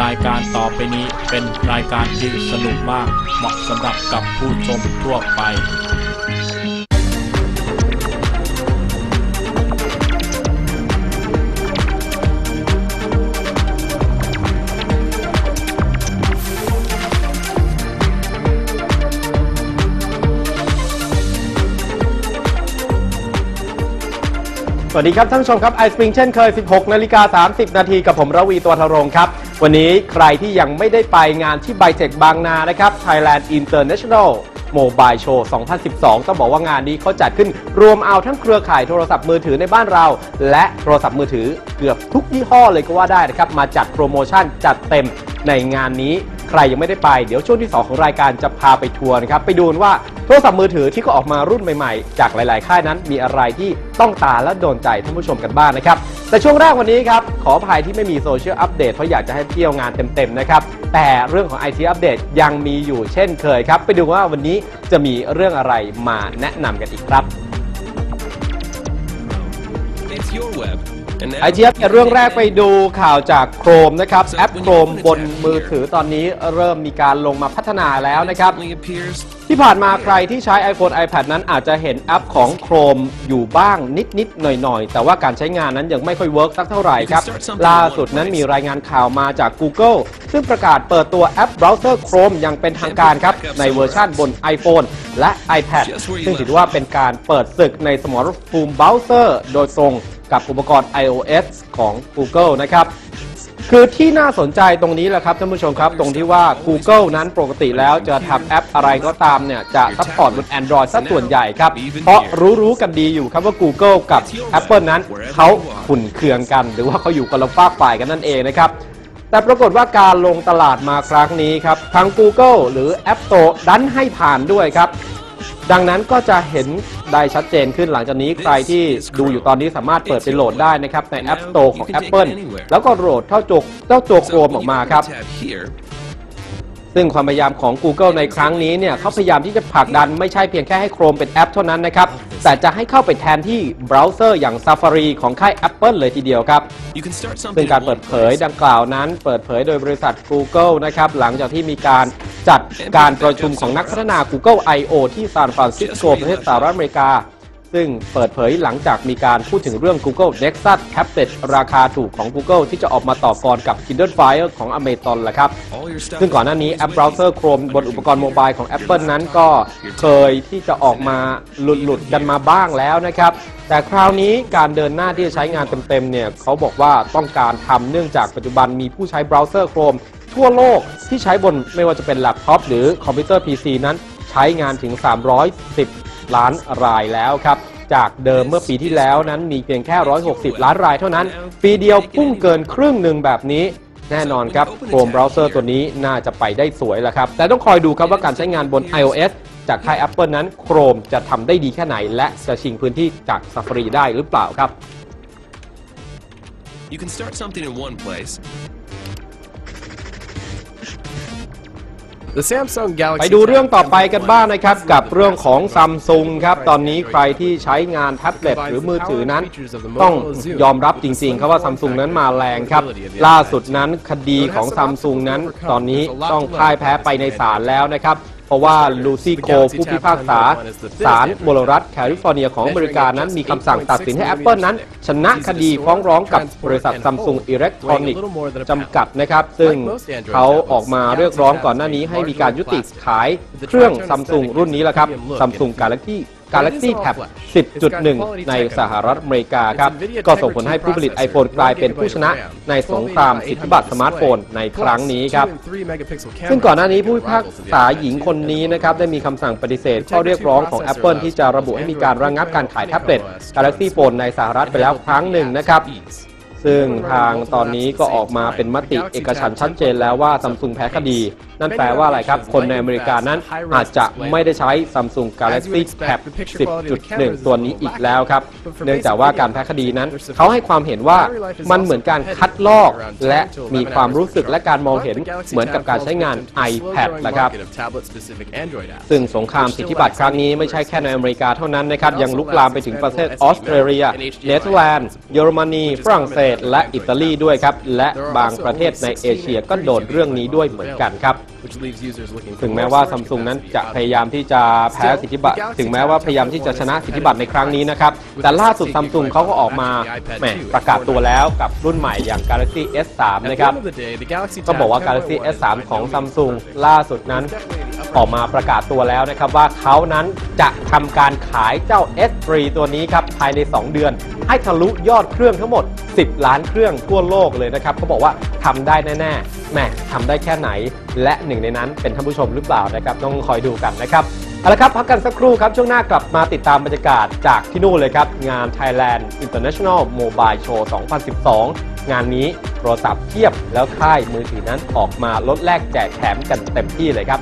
รายการต่อไปนี้เป็นรายการที่สนุกมากเหมาะสำหรับกับผู้ชมทั่วไป วัสดีครับท่านผู้ชมครับไอสปริงเช่นเคย 16 นาฬิกา 30 นาทีกับผมระวีตัวทรงครับ วันนี้ใครที่ยังไม่ได้ไปงานที่ไบเทคบางนานะครับ Thailand International Mobile Show 2012 ต้องบอกว่างานนี้เขาจัดขึ้นรวมเอาทั้งเครือข่ายโทรศัพท์มือถือในบ้านเรา และโทรศัพท์มือถือเกือบทุกยี่ห้อเลยก็ว่าได้นะครับ มาจัดโปรโมชั่นจัดเต็มในงานนี้ ใครยังไม่ได้ไปเดี๋ยวช่วงที่ 2 ของรายการจะพาไปทัวร์นะครับ ไปดูว่าโทรศัพท์มือถือที่ก็ออกมารุ่นใหม่ๆ จากหลาย ๆ ค่ายนั้น มีอะไรที่ต้องตาและโดนใจท่านผู้ชมกันบ้างนะครับ แต่ช่วงแรกวันนี้ครับ ขออภัยที่ไม่มีโซเชียลอัปเดตเพราะอยากจะให้เที่ยวงานเต็ม ๆ นะครับ แต่เรื่องของ IT อัปเดตยังมีอยู่เช่นเคยครับ ไปดูว่าวันนี้จะมีเรื่องอะไรมาแนะนำกันอีกครับ It's your web. And now ไอทีอัปเดตเรื่องแรกไปดูข่าวจากโครมนะครับ แอปโครมบนมือถือตอนนี้เริ่มมีการลงมาพัฒนาแล้วนะครับ suddenly appears ที่ผ่านมาใครที่ใช้ iPhone iPad นั้นอาจจะเห็นแอปของ Chrome อยู่บ้างนิด ๆ หน่อย ๆ แต่ว่าการใช้งานนั้นยังไม่ค่อยเวิร์กสักเท่าไหร่ครับ ล่าสุดนั้นมีรายงานข่าวมาจาก Google ซึ่งประกาศเปิดตัวแอปเบราว์เซอร์ Chrome อย่างเป็นทางการครับ ในเวอร์ชั่นบน iPhone และ iPad ซึ่งถือว่าเป็นการเปิดศึกในสมรภูมิเบราว์เซอร์โดยตรง กับอุปกรณ์ iOS ของ Google นะครับ คือที่น่าสนใจตรงนี้แหละครับท่านผู้ชมครับ ตรงที่ว่า Google นั้นปกติแล้วจะทำแอปอะไรก็ตามเนี่ย จะซัพพอร์ตบน Android ซะส่วนใหญ่ครับ เพราะรู้ๆกันดีอยู่ครับว่า Google กับ Apple นั้นเขาขุ่นเคืองกัน หรือว่าเขาอยู่คนละฝากฝ่ายกันนั่นเองนะครับแต่ปรากฏว่าการลงตลาดมาครั้งนี้ครับทั้ง Google หรือ App Store ดันให้ผ่านด้วยครับ ดังนั้นก็จะเห็นได้ชัดเจนขึ้นหลังจากนี้ใครที่ดูอยู่ตอนนี้สามารถเปิดไปโหลดได้นะครับ ใน App Store ของ Apple แล้วก็โหลดเท่าจกเจ้าตัวโครมออกมาครับ tab here ซึ่งความพยายามของ Google ในครั้งนี้เนี่ยเขาพยายามที่จะผลักดันไม่ใช่เพียงแค่ให้ Chrome เป็นแอปเท่านั้นนะครับ แต่จะให้เข้าไปแทนที่เบราว์เซอร์อย่าง Safari ของค่าย Apple เลยทีเดียวครับ you can start ซึ่ something งการ in เปิ one ดเผย place. ดังกล่าวนั้น เปิดเผยโดยบริษัท Google นะครับหลังจากที่มีการ จัดการประชุมของนักพัฒนา Google I.O. ที่ซานฟรานซิสโกประเทศสหรัฐอเมริกา ซึ่งเปิดเผยหลังจากมีการพูดถึงเรื่อง Google Nexus Tablet ราคาถูกของ Google ที่จะออกมาต่อกรกับ Kindle Fire ของ Amazon แหละครับ ซึ่งก่อนหน้านี้แอปเบราว์เซอร์ Chrome บนอุปกรณ์โมบายของ Apple นั้นก็เคยที่จะออกมาหลุดๆกันมาบ้างแล้วนะครับ แต่คราวนี้การเดินหน้าที่จะใช้งานเต็มๆเนี่ยเขาบอกว่าต้องการทำเนื่องจากปัจจุบันมีผู้ใช้เบราว์เซอร์ Chrome ทั่วโลกที่ใช้บนไม่ว่าจะเป็นแล็ปท็อปหรือคอมพิวเตอร์ PC นั้นใช้งานถึง 310 ล้านรายแล้วครับ จากเดิมเมื่อปีที่แล้วนั้นมีเพียงแค่ 160 ล้านรายเท่านั้น ปีเดียวพุ่งเกินครึ่งหนึ่งแบบนี้แน่นอนครับ Chrome Browser ตัวนี้น่าจะไปได้สวยแล้วครับ แต่ต้องคอยดูครับว่าการใช้งานบน iOS จากค่าย Apple นั้น Chrome จะทำได้ดีแค่ไหน และจะชิงพื้นที่จาก Safari ได้หรือเปล่าครับ you can start something in one place. The Samsung Galaxy ไปดูเรื่องต่อไปกันบ้างนะครับ กับเรื่องของซัมซุงครับ ตอนนี้ใครที่ใช้งานแท็บเล็ตหรือมือถือนั้น ต้องยอมรับจริงๆ ครับว่าซัมซุงนั้นมาแรงครับ ล่าสุดนั้นคดีของซัมซุงนั้น ตอนนี้ต้องพ่ายแพ้ไปในศาลแล้วนะครับ เพราะว่าลูซี่โคผู้พิพากษาศาลมลรัฐแคลิฟอร์เนียของอเมริกานั้นมีคำสั่งตัดสินให้ Apple นั้น ชนะคดีฟ้องร้องกับบริษัทซัมซุงอิเล็กทรอนิกส์จำกัดนะครับ ซึ่งเขาออกมาเรียกร้องก่อนหน้านี้ให้มีการยุติขายเครื่องซัมซุงรุ่นนี้แล้วครับซัมซุงกาแล็กซี่ Galaxy Tab 10.1 ในสหรัฐอเมริกาครับ ก็ส่งผลให้ผู้ผลิต iPhone กลายเป็นผู้ชนะในสงครามสิทธิบัตรสมาร์ทโฟนในครั้งนี้ครับ ซึ่งก่อนหน้านี้ผู้พิพากษาหญิงคนนี้นะครับ ได้มีคำสั่งปฏิเสธข้อเรียกร้องของ Apple ที่จะระบุให้มีการระงงับการขายแท็บเล็ต Galaxy Phone ในสหรัฐไปแล้วครั้งหนึ่งนะครับ ซึ่งทางตอนนี้ก็ออกมาเป็นมติเอกฉันชัดเจนแล้วว่าซัมซุงแพ้คดี นั่นแปลว่าอะไรครับ คนในอเมริกานั้นอาจจะไม่ได้ใช้ Samsung Galaxy Tab 10.1 ตัวนี้อีกแล้วครับ เนื่องจากว่าการแพ้คดีนั้น เขาให้ความเห็นว่ามันเหมือนการคัดลอก และมีความรู้สึกและการมองเห็นเหมือนกับการใช้งาน iPad นะครับซึ่งสงครามสิทธิบัตรครั้งนี้ไม่ใช่แค่ในอเมริกาเท่านั้นนะครับยังลุกลามไปถึงประเทศออสเตรเลียเนเธอร์แลนด์เยอรมนีฝรั่งเศสและอิตาลีด้วยครับ และบางประเทศในเอเชียก็โดนเรื่องนี้ด้วยเหมือนกันครับ ถึงแม้ว่าซัมซุงนั้นจะพยายามที่จะแพ้สิทธิบัตร ถึงแม้ว่าพยายามที่จะชนะสิทธิบัตรในครั้งนี้นะครับ แต่ล่าสุดซัมซุงเขาก็ออกมาแหมประกาศตัวแล้วกับรุ่นใหม่อย่าง Galaxy S3 นะครับ ก็บอกว่า Galaxy S3 ของ Samsung ล่าสุดนั้น ออกมาประกาศตัวแล้วนะครับว่าเขานั้นจะทำการขายเจ้า S3 ตัวนี้ครับภายใน 2 เดือน ให้ทะลุยอดเครื่องทั้งหมด 10 ล้านเครื่องทั่วโลกเลยนะครับเขาบอกว่าทำได้แน่ๆแหมทำได้แค่ไหน และหนึ่งในนั้นเป็นท่านผู้ชมหรือเปล่านะครับต้องคอยดูกันนะครับเอาละครับ พักกันสักครู่ครับ ช่วงหน้ากลับมาติดตามบรรยากาศจากที่นู่นเลยครับ งาน Thailand International Mobile Show 2012 งานนี้โทรศัพท์เทียบแล้วค่ายมือถือนั้นออกมาลดแลกแจกแถมกันเต็มที่เลยครับ